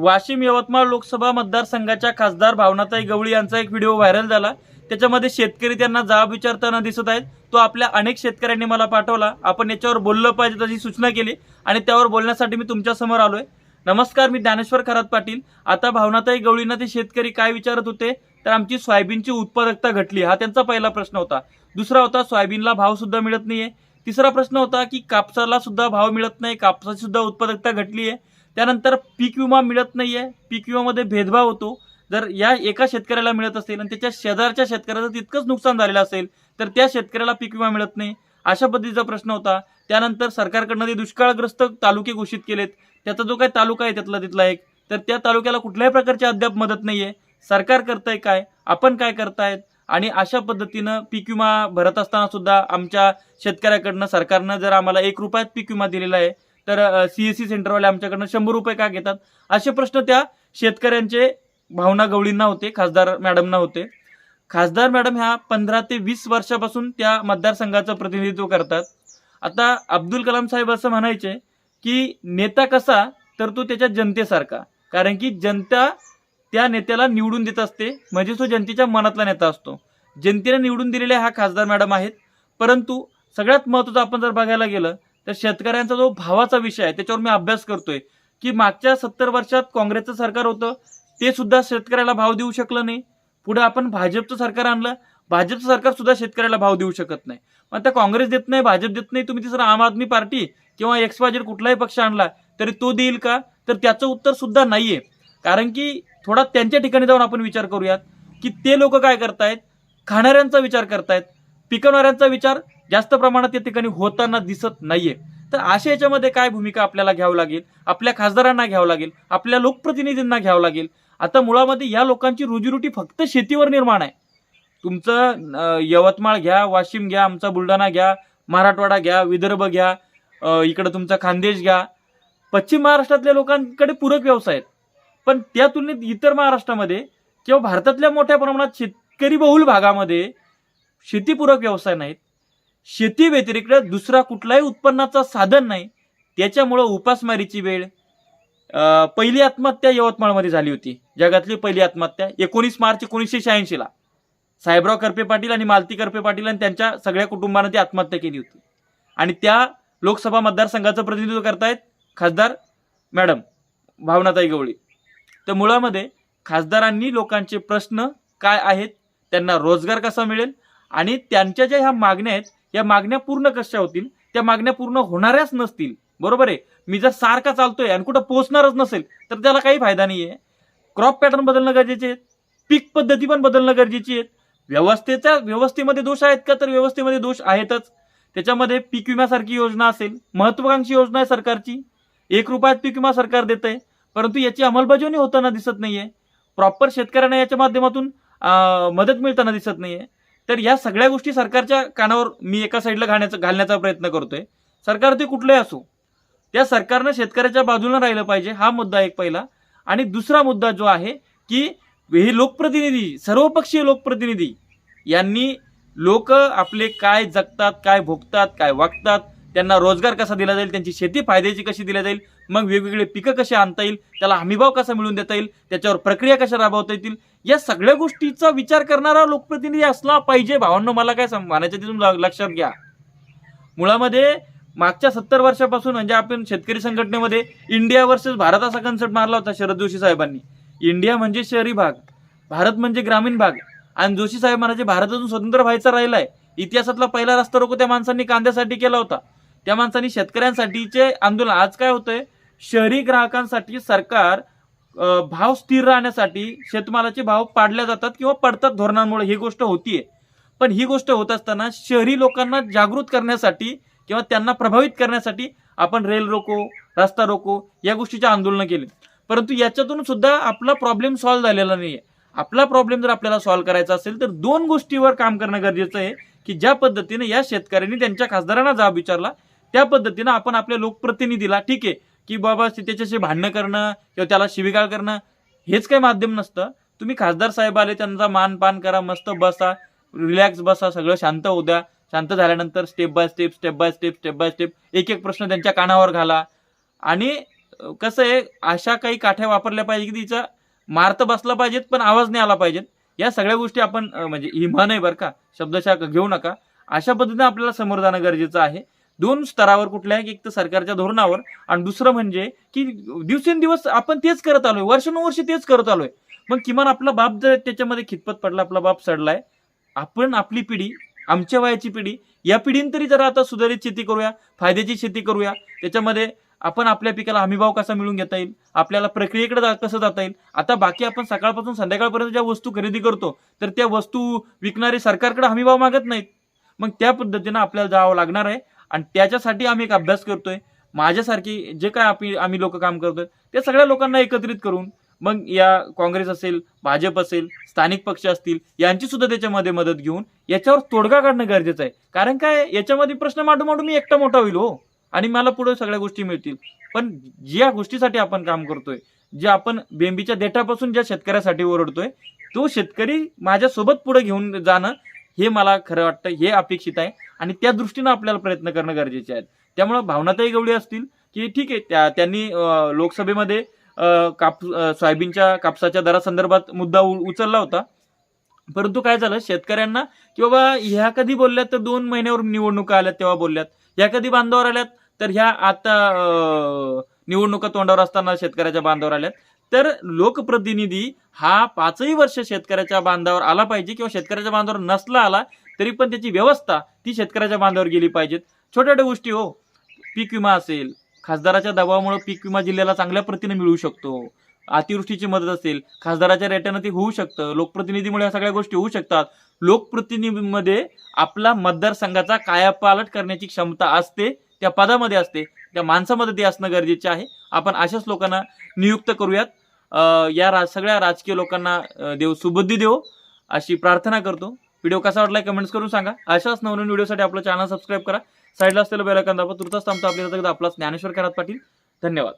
वाशिम यवतमाळ लोकसभा मतदारसंघाच्या खासदार भावनाताई गवळी यांचा एक व्हिडिओ व्हायरल झाला. त्याच्यामध्ये शेतकरी त्यांना जाब विचारताना दिसत आहेत. तो आपल्या अनेक शेतकऱ्यांनी मला पाठवला. आपण याच्यावर बोललं पाहिजे तशी सूचना केली आणि त्यावर बोलण्यासाठी मी तुमच्यासमोर आलोय. नमस्कार मी ज्ञानेश्वर खरात पाटील. आता भावनाताई गवळींना ते शेतकरी काय विचारत होते? तर आमची सोयाबीनची उत्पादकता घटली. हा त्यांचा पहिला प्रश्न होता. दुसरा होता सोयाबीनला भाव सुद्धा मिळत नाहीये. तिसरा प्रश्न होता की कापसाला सुद्धा भाव मिळत नाही. कापसाची सुद्धा उत्पादकता घटली आहे त्यानंतर पीक विमा मिळत नाही आहे पीक विमामध्ये भेदभाव होतो. जर या एका शेतकऱ्याला मिळत असेल आणि त्याच्या शेजारच्या शेतकऱ्याचं तितकंच नुकसान झालेलं असेल तर त्या शेतकऱ्याला पीक विमा मिळत नाही. अशा पद्धतीचा प्रश्न होता. त्यानंतर सरकारकडनं ते दुष्काळग्रस्त तालुके घोषित केलेत. त्याचा जो काही तालुका आहे त्यातला तिथला एक. तर त्या तालुक्याला कुठल्याही प्रकारची अद्याप मदत नाही आहे सरकार करतंय काय? आपण काय करतायत? आणि अशा पद्धतीनं पीक विमा भरत असताना सुद्धा आमच्या शेतकऱ्याकडनं सरकारनं जर आम्हाला एक रुपयात पीक विमा दिलेला आहे तर सीएससी सेंटरवाले आमच्याकडनं शंभर रुपये का घेतात? असे प्रश्न त्या शेतकऱ्यांचे भावना गवळींना होते खासदार मॅडमना होते. खासदार मॅडम ह्या पंधरा ते वीस वर्षापासून त्या मतदारसंघाचं प्रतिनिधित्व करतात. आता अब्दुल कलाम साहेब असं म्हणायचे की नेता कसा तर तो त्याच्या जनतेसारखा. कारण की जनता त्या नेत्याला निवडून देत असते म्हणजे तो जनतेच्या मनातला नेता असतो. जनतेने निवडून दिलेल्या हा खासदार मॅडम आहेत. परंतु सगळ्यात महत्त्वाचं आपण जर बघायला गेलं तर शेतकऱ्यांचा जो भावाचा विषय आहे त्याच्यावर मी अभ्यास करतोय की मागच्या सत्तर वर्षात काँग्रेसचं सरकार होतं ते सुद्धा शेतकऱ्याला भाव देऊ शकलं नाही. पुढे आपण भाजपचं सरकार आणलं भाजपचं सरकार सुद्धा शेतकऱ्याला भाव देऊ शकत नाही. मग आता काँग्रेस देत नाही भाजप देत नाही तुम्ही तिसरा आम आदमी पार्टी किंवा एक्स वाजेड कुठलाही पक्ष आणला तरी तो देईल का? तर त्याचं उत्तर सुद्धा नाहीये. कारण की थोडा त्यांच्या ठिकाणी जाऊन आपण विचार करूयात की ते लोक काय करतायत? खाणाऱ्यांचा विचार करतायत पिकवणाऱ्यांचा विचार जास्त प्रमाणात या ठिकाणी होताना दिसत नाहीये. तर अशा याच्यामध्ये काय भूमिका आपल्याला घ्यावं लागेल? आपल्या खासदारांना घ्यावं लागेल? आपल्या लोकप्रतिनिधींना घ्यावं लागेल? आता मुळामध्ये या लोकांची रोजीरोटी फक्त शेतीवर निर्माण आहे. तुमचं यवतमाळ घ्या वाशिम घ्या आमचा बुलढाणा घ्या मराठवाडा घ्या विदर्भ घ्या इकडं तुमचा खानदेश घ्या. पश्चिम महाराष्ट्रातल्या लोकांकडे पूरक व्यवसाय आहेत. पण त्या तुलनेत इतर महाराष्ट्रामध्ये किंवा भारतातल्या मोठ्या प्रमाणात शेतकरी बहुल भागामध्ये शेतीपूरक व्यवसाय नाहीत. शेती व्यतिरिक्त दुसरा कुठलाही उत्पन्नाचं साधन नाही त्याच्यामुळं उपासमारीची वेळ पहिली आत्महत्या यवतमाळमध्ये झाली होती. जगातली पहिली आत्महत्या एकोणीस मार्च एकोणीसशे शहाऐंशीला. साहेबराव करपे पाटील आणि मालती करपे पाटील आणि त्यांच्या सगळ्या कुटुंबानं ती आत्महत्या केली होती. आणि त्या लोकसभा मतदारसंघाचं प्रतिनिधित्व करतायत खासदार मॅडम भावनाताई गवळी. तर मुळामध्ये खासदारांनी लोकांचे प्रश्न काय आहेत त्यांना रोजगार कसा मिळेल आणि त्यांच्या ज्या ह्या मागण्या आहेत या मागण्या पूर्ण कशा होतील? त्या मागण्या पूर्ण होणाऱ्याच नसतील. बरोबर आहे? मी जर सारखा चालतोय आणि कुठं पोहोचणारच नसेल तर त्याला काही फायदा नाही आहे क्रॉप पॅटर्न बदलणं गरजेचे आहेत. पीक पद्धती पण बदलणं गरजेची आहेत. व्यवस्थेच्या व्यवस्थेमध्ये दोष आहेत का? तर व्यवस्थेमध्ये दोष आहेतच. त्याच्यामध्ये पीक विम्यासारखी योजना असेल महत्वाकांक्षी योजना आहे सरकारची. एक रुपयात पीक विमा सरकार देत आहे परंतु याची अंमलबजावणी होताना दिसत नाहीये. प्रॉपर शेतकऱ्यांना याच्या माध्यमातून मदत मिळताना दिसत नाहीये. तर या सगळ्या गोष्टी सरकारच्या कानावर मी एका साईडला घालण्याचा घालण्याचा प्रयत्न करतोय. सरकार ते कुठलंही असो त्या सरकारनं शेतकऱ्याच्या बाजूला राहिलं पाहिजे हा मुद्दा एक पहिला. आणि दुसरा मुद्दा जो आहे की हे लोकप्रतिनिधी सर्वपक्षीय लोकप्रतिनिधी यांनी लोक आपले काय जगतात काय भोगतात काय वागतात त्यांना रोजगार कसा दिला जाईल त्यांची शेती फायद्याची कशी दिली जाईल मग वेगवेगळे पिकं कशी आणता येईल त्याला हमीभाव कसा मिळून देता येईल त्याच्यावर प्रक्रिया कशा राबवता येतील या सगळ्या गोष्टीचा विचार करणारा लोकप्रतिनिधी असला पाहिजे. भावांनो मला काय सम- म्हणायचं तिथून लक्षात घ्या. मुळामध्ये मागच्या सत्तर वर्षापासून म्हणजे आपण शेतकरी संघटनेमध्ये इंडिया वर्सेस भारत असा कन्सेप्ट मारला होता शरद जोशी साहेबांनी. इंडिया म्हणजे शहरी भाग भारत म्हणजे ग्रामीण भाग. आणि जोशी साहेब म्हणाचे भारत अजून स्वतंत्र व्हायचा राहिलाय. इतिहासातला पहिला रस्ता रोको त्या माणसांनी कांद्यासाठी केला होता. त्या माणसांनी शेतकऱ्यांसाठीचे आंदोलन आज काय होतंय? शहरी ग्राहकांसाठी सरकार भाव स्थिर राहण्यासाठी शेतमालाचे भाव पाडल्या जातात किंवा पडतात धोरणांमुळे. ही गोष्ट होतीये. पण ही गोष्ट होत असताना शहरी लोकांना जागृत करण्यासाठी किंवा त्यांना प्रभावित करण्यासाठी आपण रेल रोको रस्ता रोको या गोष्टीचे आंदोलनं केले परंतु याच्यातून सुद्धा आपला प्रॉब्लेम सॉल्व्ह झालेला नाहीये. आपला प्रॉब्लेम जर आपल्याला सॉल्व्ह करायचा असेल तर दोन गोष्टीवर काम करणं गरजेचं आहे की ज्या पद्धतीने या शेतकऱ्यांनी त्यांच्या खासदारांना जाब विचारला त्या पद्धतीनं आपण आपल्या लोकप्रतिनिधीला ठीक आहे की बाबा त्याच्याशी भांडणं करणं किंवा त्याला शिविगाळ करणं हेच काही माध्यम नसतं. तुम्ही खासदार साहेब आले त्यांचा मान पान करा मस्त बसा रिलॅक्स बसा सगळं शांत होऊ द्या. शांत झाल्यानंतर step by step step by step step by step एक एक प्रश्न त्यांच्या कानावर घाला. आणि कसं आहे अशा काही काठ्या वापरल्या पाहिजे की तिचा मार्त बसला पाहिजेत पण आवाज नाही आला पाहिजेत. या सगळ्या गोष्टी आपण म्हणजे हिमा नाही आहे बरं का शब्दशा घेऊ नका. अशा पद्धतीने आपल्याला समोर जाणं गरजेचं आहे. दोन स्तरावर कुठल्या एक तर सरकारच्या धोरणावर आणि दुसरं म्हणजे की दिवसेंदिवस आपण तेच करत आलोय वर्षानुवर्ष तेच करत आलोय. मग किमान आपला बाप जर त्याच्यामध्ये खितपत पडला आपला बाप सडलाय आपण आपली पिढी आमच्या वयाची पिढी या पिढीन तरी जरा आता सुधारित शेती करूया फायद्याची शेती करूया. त्याच्यामध्ये आपण आपल्या पिकाला हमीभाव कसा मिळून घेता येईल आपल्याला प्रक्रियेकडे जा- कसं जाता येईल. आता बाकी आपण सकाळपासून संध्याकाळपर्यंत ज्या वस्तू खरेदी करतो तर त्या वस्तू विकणारे सरकारकडे हमीभाव मागत नाहीत. मग त्या पद्धतीनं आपल्याला जावं लागणार आहे. आणि त्याच्यासाठी आम्ही एक अभ्यास करतोय. माझ्यासारखी जे काय आम्ही आम्ही लोक काम करतोय त्या सगळ्या लोकांना एकत्रित करून मग या काँग्रेस असेल भाजप असेल स्थानिक पक्ष असतील यांची सुद्धा त्याच्यामध्ये मदत घेऊन याच्यावर तोडगा काढणं गरजेचं आहे. कारण काय याच्यामध्ये प्रश्न मांडू मांडू मी एकटा मोठा होईल हो. आणि मला पुढे सगळ्या गोष्टी मिळतील. पण ज्या गोष्टीसाठी आपण काम करतोय जे आपण बेंबीच्या देठापासून ज्या शेतकऱ्यासाठी ओरडतोय तो शेतकरी माझ्यासोबत पुढे घेऊन जाणं हे मला खरं वाटतं हे अपेक्षित आहे. आणि त्या दृष्टीनं आपल्याला प्रयत्न करणं गरजेचे आहेत. त्यामुळे भावनाताही गवळी असतील की ठीक आहे त्या त्यांनी लोकसभेमध्ये काप सोयाबीनच्या कापसाच्या दरासंदर्भात मुद्दा उचलला होता. परंतु काय झालं शेतकऱ्यांना की बाबा ह्या कधी बोलल्यात तर दोन महिन्यावर निवडणुका आल्यात तेव्हा बोलल्यात. ह्या कधी बांधावर आल्यात तर ह्या आता निवडणुका तोंडावर असताना शेतकऱ्याच्या बांधावर आल्यात. तर लोकप्रतिनिधी हा पाचही वर्ष शेतकऱ्याच्या बांधावर आला पाहिजे किंवा शेतकऱ्याच्या बांधावर नसला आला तरी पण त्याची व्यवस्था ती शेतकऱ्याच्या बांधावर गेली पाहिजेत. छोट्या छोट्या गोष्टी हो. पीक विमा असेल खासदाराच्या दबावामुळे पीक विमा जिल्ह्याला चांगल्या प्रतीने मिळू शकतो. अतिवृष्टीची मदत असेल खासदाराच्या रेट्यानं ते होऊ शकतं लोकप्रतिनिधीमुळे या सगळ्या गोष्टी होऊ शकतात. लोकप्रतिनिधीमध्ये आपला मतदारसंघाचा कायापालट करण्याची क्षमता असते त्या पदामध्ये असते त्या माणसामध्ये ते असणं गरजेचे आहे. आपण अशाच लोकांना नियुक्त करूयात. या रा सगळ्या राजकीय लोकांना देव सुबुद्धी देव अशी प्रार्थना करतो. व्हिडिओ कसा वाटला कमेंट्स करून सांगा. अशाच नवनवीन व्हिडिओसाठी आपलं चॅनल सबस्क्राईब करा. साईडला असलेलं बेल आयकॉन दाबा. तुर्तास थांबतो. आपल्या आपला ज्ञानेश्वर खरात पाटील. धन्यवाद.